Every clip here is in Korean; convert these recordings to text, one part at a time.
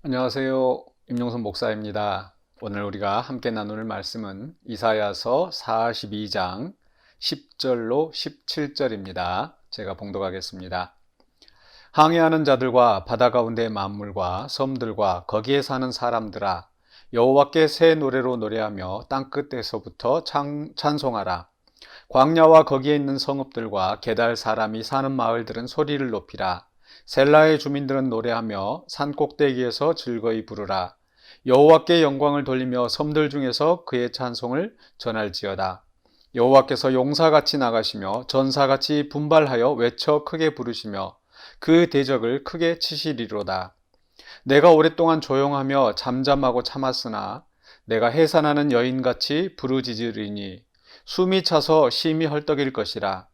안녕하세요. 임용선 목사입니다. 오늘 우리가 함께 나눌 말씀은 이사야서 42장 10절로 17절입니다. 제가 봉독하겠습니다. 항해하는 자들과 바다 가운데 만물과 섬들과 거기에 사는 사람들아 여호와께 새 노래로 노래하며 땅 끝에서부터 찬, 찬송하라. 광야와 거기에 있는 성읍들과 게달 사람이 사는 마을들은 소리를 높이라. 셀라의 주민들은 노래하며 산 꼭대기에서 즐거이 부르라. 여호와께 영광을 돌리며 섬들 중에서 그의 찬송을 전할지어다. 여호와께서 용사같이 나가시며 전사같이 분발하여 외쳐 크게 부르시며 그 대적을 크게 치시리로다. 내가 오랫동안 조용하며 잠잠하고 참았으나 내가 해산하는 여인같이 부르짖으리니 숨이 차서 심히 헐떡일 것이라.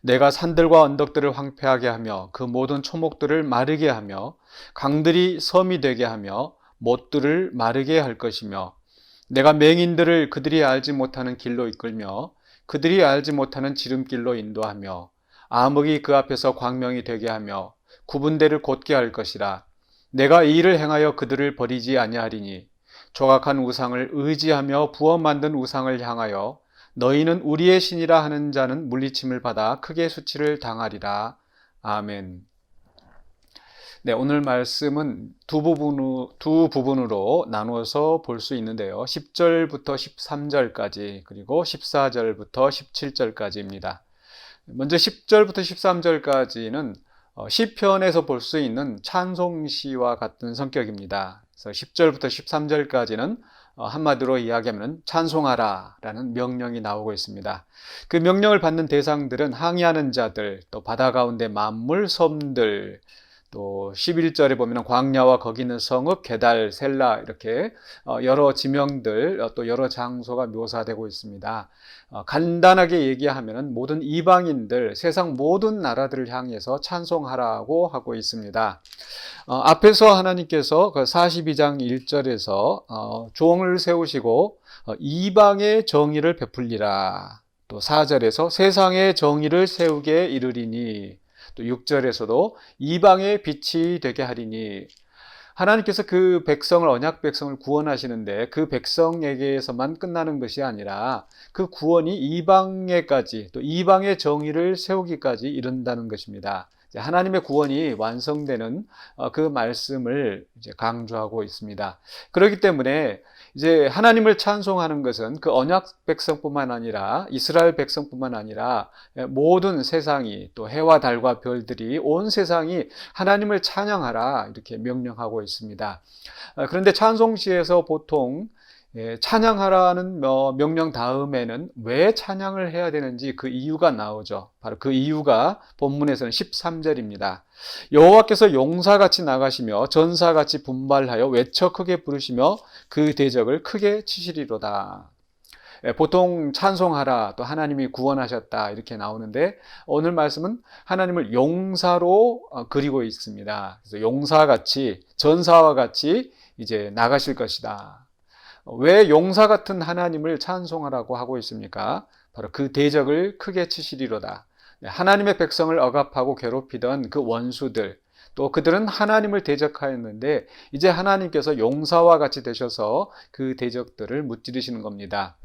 내가 산들과 언덕들을 황폐하게 하며 그 모든 초목들을 마르게 하며 강들이 섬이 되게 하며 못들을 마르게 할 것이며 내가 맹인들을 그들이 알지 못하는 길로 이끌며 그들이 알지 못하는 지름길로 인도하며 암흑이 그 앞에서 광명이 되게 하며 구분대를 곧게 할 것이라. 내가 이 일을 행하여 그들을 버리지 아니하리니 조각한 우상을 의지하며 부어 만든 우상을 향하여 너희는 우리의 신이라 하는 자는 물리침을 받아 크게 수치를 당하리라. 아멘. 네, 오늘 말씀은 두 부분으로, 두 부분으로 나누어서 볼 수 있는데요. 10절부터 13절까지, 그리고 14절부터 17절까지입니다. 먼저 10절부터 13절까지는 어, 시편에서 볼 수 있는 찬송시와 같은 성격입니다. 그래서 10절부터 13절까지는 어, 한마디로 이야기하면 찬송하라 라는 명령이 나오고 있습니다. 그 명령을 받는 대상들은 항해하는 자들, 또 바다 가운데 만물, 섬들, 또 11절에 보면 광야와 거기 있는 성읍, 게달, 셀라 이렇게 어, 여러 지명들 어, 또 여러 장소가 묘사되고 있습니다. 어, 간단하게 얘기하면 모든 이방인들 세상 모든 나라들을 향해서 찬송하라고 하고 있습니다. 앞에서 하나님께서 그 42장 1절에서 종을 세우시고 이방의 정의를 베풀리라. 또 4절에서 세상의 정의를 세우게 이르리니 또 6절에서도 이방의 빛이 되게 하리니 하나님께서 그 백성을 언약 백성을 구원하시는데 그 백성에게서만 끝나는 것이 아니라 그 구원이 이방에까지 또 이방의 정의를 세우기까지 이른다는 것입니다. 하나님의 구원이 완성되는 어, 그 말씀을 강조하고 있습니다. 그렇기 때문에 이제 하나님을 찬송하는 것은 그 언약 백성뿐만 아니라 이스라엘 백성뿐만 아니라 모든 세상이 또 해와 달과 별들이 온 세상이 하나님을 찬양하라 이렇게 명령하고 있습니다. 어, 그런데 찬송시에서 보통 예, 찬양하라는 명령 다음에는 왜 찬양을 해야 되는지 그 이유가 나오죠. 바로 그 이유가 본문에서는 13절입니다. 여호와께서 용사같이 나가시며 전사같이 분발하여 외쳐 크게 부르시며 그 대적을 크게 치시리로다. 예, 보통 찬송하라 또 하나님이 구원하셨다 이렇게 나오는데 오늘 말씀은 하나님을 용사로 어, 그리고 있습니다. 그래서 용사같이 전사와 같이 이제 나가실 것이다. 왜 용사 같은 하나님을 찬송하라고 하고 있습니까? 바로 그 대적을 크게 치시리로다. 네, 하나님의 백성을 억압하고 괴롭히던 그 원수들, 또 그들은 하나님을 대적하였는데 이제 하나님께서 용사와 같이 되셔서 그 대적들을 무찌르시는 겁니다.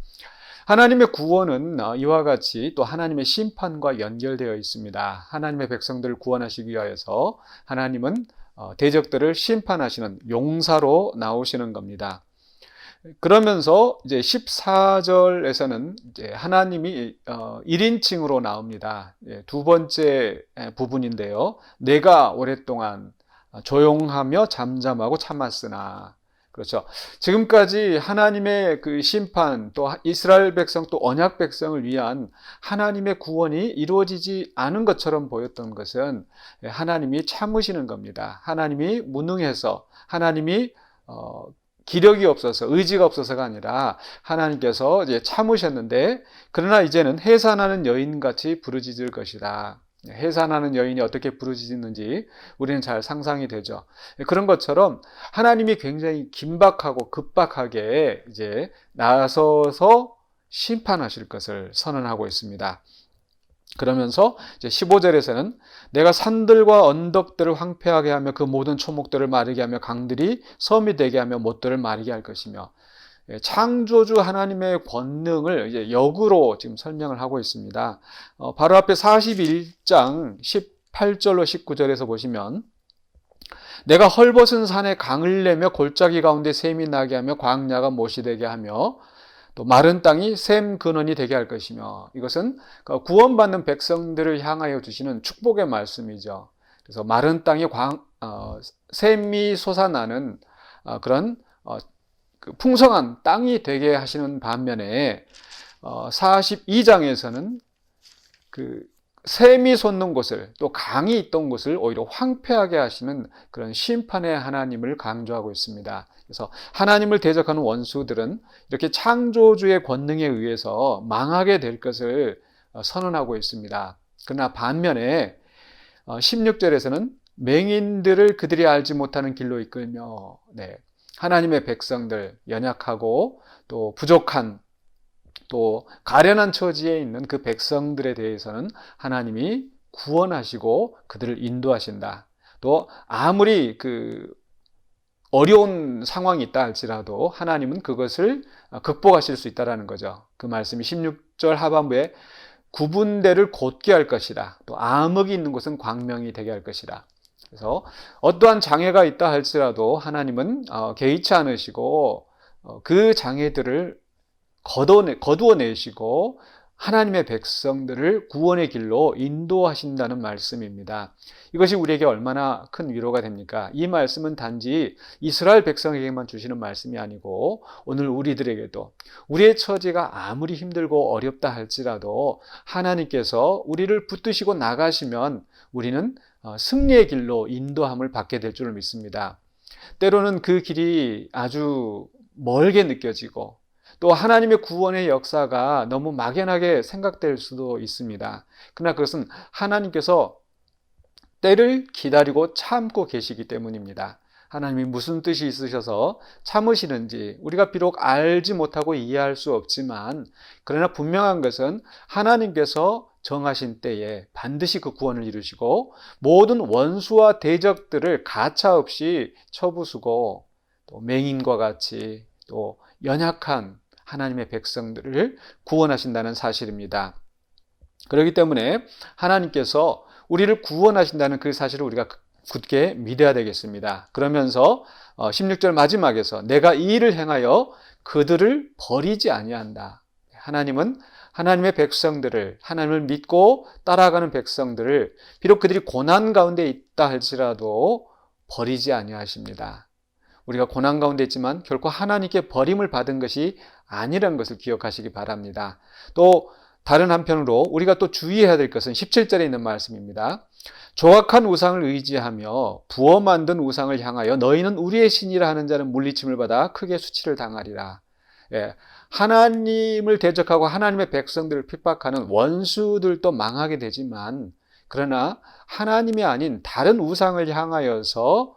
하나님의 구원은 어, 이와 같이 또 하나님의 심판과 연결되어 있습니다. 하나님의 백성들을 구원하시기 위하여서 하나님은 어, 대적들을 심판하시는 용사로 나오시는 겁니다. 그러면서 이제 14절에서는 이제 하나님이 1인칭으로 어, 나옵니다. 예, 두 번째 부분인데요. 내가 오랫동안 조용하며 잠잠하고 참았으나 그렇죠. 지금까지 하나님의 그 심판 또 이스라엘 백성 또 언약 백성을 위한 하나님의 구원이 이루어지지 않은 것처럼 보였던 것은 하나님이 참으시는 겁니다. 하나님이 무능해서 하나님이 어, 기력이 없어서 의지가 없어서가 아니라 하나님께서 이제 참으셨는데 그러나 이제는 해산하는 여인같이 부르짖을 것이다. 해산하는 여인이 어떻게 부르짖는지 우리는 잘 상상이 되죠. 그런 것처럼 하나님이 굉장히 긴박하고 급박하게 이제 나서서 심판하실 것을 선언하고 있습니다. 그러면서 이제 15절에서는 내가 산들과 언덕들을 황폐하게 하며 그 모든 초목들을 마르게 하며 강들이 섬이 되게 하며 못들을 마르게 할 것이며 예, 창조주 하나님의 권능을 이제 역으로 지금 설명을 하고 있습니다. 어, 바로 앞에 41장 18절로 19절에서 보시면 내가 헐벗은 산에 강을 내며 골짜기 가운데 샘이 나게 하며 광야가 못이 되게 하며 또 마른 땅이 샘 근원이 되게 할 것이며 이것은 그 구원받는 백성들을 향하여 주시는 축복의 말씀이죠. 그래서 마른 땅이 광, 어, 샘이 솟아나는 어, 그런 어, 그 풍성한 땅이 되게 하시는 반면에 어, 42장에서는 그 샘이 솟는 곳을 또 강이 있던 곳을 오히려 황폐하게 하시는 그런 심판의 하나님을 강조하고 있습니다. 그래서 하나님을 대적하는 원수들은 이렇게 창조주의 권능에 의해서 망하게 될 것을 어, 선언하고 있습니다. 그러나 반면에 16절에서는 맹인들을 그들이 알지 못하는 길로 이끌며 네, 하나님의 백성들 연약하고 또 부족한 또 가련한 처지에 있는 그 백성들에 대해서는 하나님이 구원하시고 그들을 인도하신다. 또 아무리 그 어려운 상황이 있다 할지라도 하나님은 그것을 극복하실 수 있다라는 거죠. 그 말씀이 16절 하반부에 구분대를 곧게 할 것이다. 또 암흑이 있는 곳은 광명이 되게 할 것이다. 그래서 어떠한 장애가 있다 할지라도 하나님은 어, 개의치 않으시고 어, 그 장애들을 거두어내시고 하나님의 백성들을 구원의 길로 인도하신다는 말씀입니다. 이것이 우리에게 얼마나 큰 위로가 됩니까? 이 말씀은 단지 이스라엘 백성에게만 주시는 말씀이 아니고 오늘 우리들에게도 우리의 처지가 아무리 힘들고 어렵다 할지라도 하나님께서 우리를 붙드시고 나가시면 우리는 어, 승리의 길로 인도함을 받게 될 줄을 믿습니다. 때로는 그 길이 아주 멀게 느껴지고 또 하나님의 구원의 역사가 너무 막연하게 생각될 수도 있습니다. 그러나 그것은 하나님께서 때를 기다리고 참고 계시기 때문입니다. 하나님이 무슨 뜻이 있으셔서 참으시는지 우리가 비록 알지 못하고 이해할 수 없지만 그러나 분명한 것은 하나님께서 정하신 때에 반드시 그 구원을 이루시고 모든 원수와 대적들을 가차 없이 쳐부수고 또 맹인과 같이 또 연약한 하나님의 백성들을 구원하신다는 사실입니다. 그렇기 때문에 하나님께서 우리를 구원하신다는 그 사실을 우리가 굳게 믿어야 되겠습니다. 그러면서 16절 어, 마지막에서 내가 이 일을 행하여 그들을 버리지 아니한다. 하나님은 하나님의 백성들을 하나님을 믿고 따라가는 백성들을 비록 그들이 고난 가운데 있다 할지라도 버리지 아니하십니다. 우리가 고난 가운데 있지만 결코 하나님께 버림을 받은 것이 아니라는 것을 기억하시기 바랍니다. 또 다른 한편으로 우리가 또 주의해야 될 것은 17절에 있는 말씀입니다. 조악한 우상을 의지하며 부어 만든 우상을 향하여 너희는 우리의 신이라 하는 자는 물리침을 받아 크게 수치를 당하리라. 예, 하나님을 대적하고 하나님의 백성들을 핍박하는 원수들도 망하게 되지만 그러나 하나님이 아닌 다른 우상을 향하여서 어,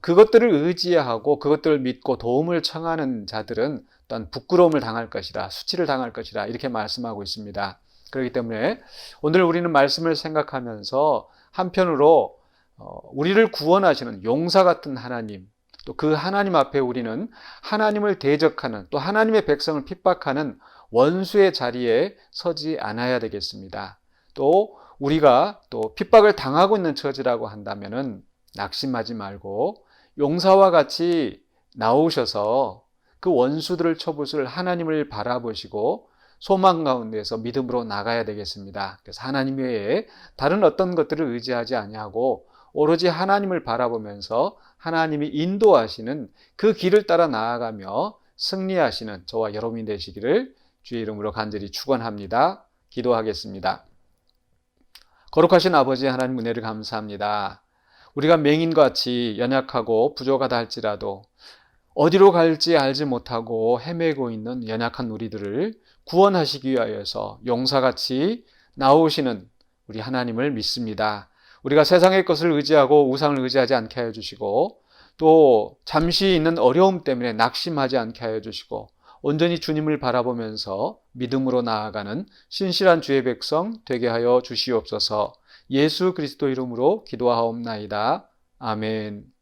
그것들을 의지하고 그것들을 믿고 도움을 청하는 자들은 또한 부끄러움을 당할 것이라 수치를 당할 것이라 이렇게 말씀하고 있습니다. 그렇기 때문에 오늘 우리는 말씀을 생각하면서 한편으로 어, 우리를 구원하시는 용사 같은 하나님 또 그 하나님 앞에 우리는 하나님을 대적하는 또 하나님의 백성을 핍박하는 원수의 자리에 서지 않아야 되겠습니다. 또 우리가 또 핍박을 당하고 있는 처지라고 한다면은 낙심하지 말고 용사와 같이 나오셔서 그 원수들을 쳐부술 하나님을 바라보시고 소망 가운데서 믿음으로 나가야 되겠습니다. 그래서 하나님 외에 다른 어떤 것들을 의지하지 아니하고 오로지 하나님을 바라보면서 하나님이 인도하시는 그 길을 따라 나아가며 승리하시는 저와 여러분이 되시기를 주의 이름으로 간절히 축원합니다. 기도하겠습니다. 거룩하신 아버지 하나님 은혜를 감사합니다. 우리가 맹인같이 연약하고 부족하다 할지라도 어디로 갈지 알지 못하고 헤매고 있는 연약한 우리들을 구원하시기 위하여서 용사같이 나오시는 우리 하나님을 믿습니다. 우리가 세상의 것을 의지하고 우상을 의지하지 않게 하여 주시고 또 잠시 있는 어려움 때문에 낙심하지 않게 하여 주시고 온전히 주님을 바라보면서 믿음으로 나아가는 신실한 주의 백성 되게 하여 주시옵소서 예수 그리스도 이름으로 기도하옵나이다. 아멘.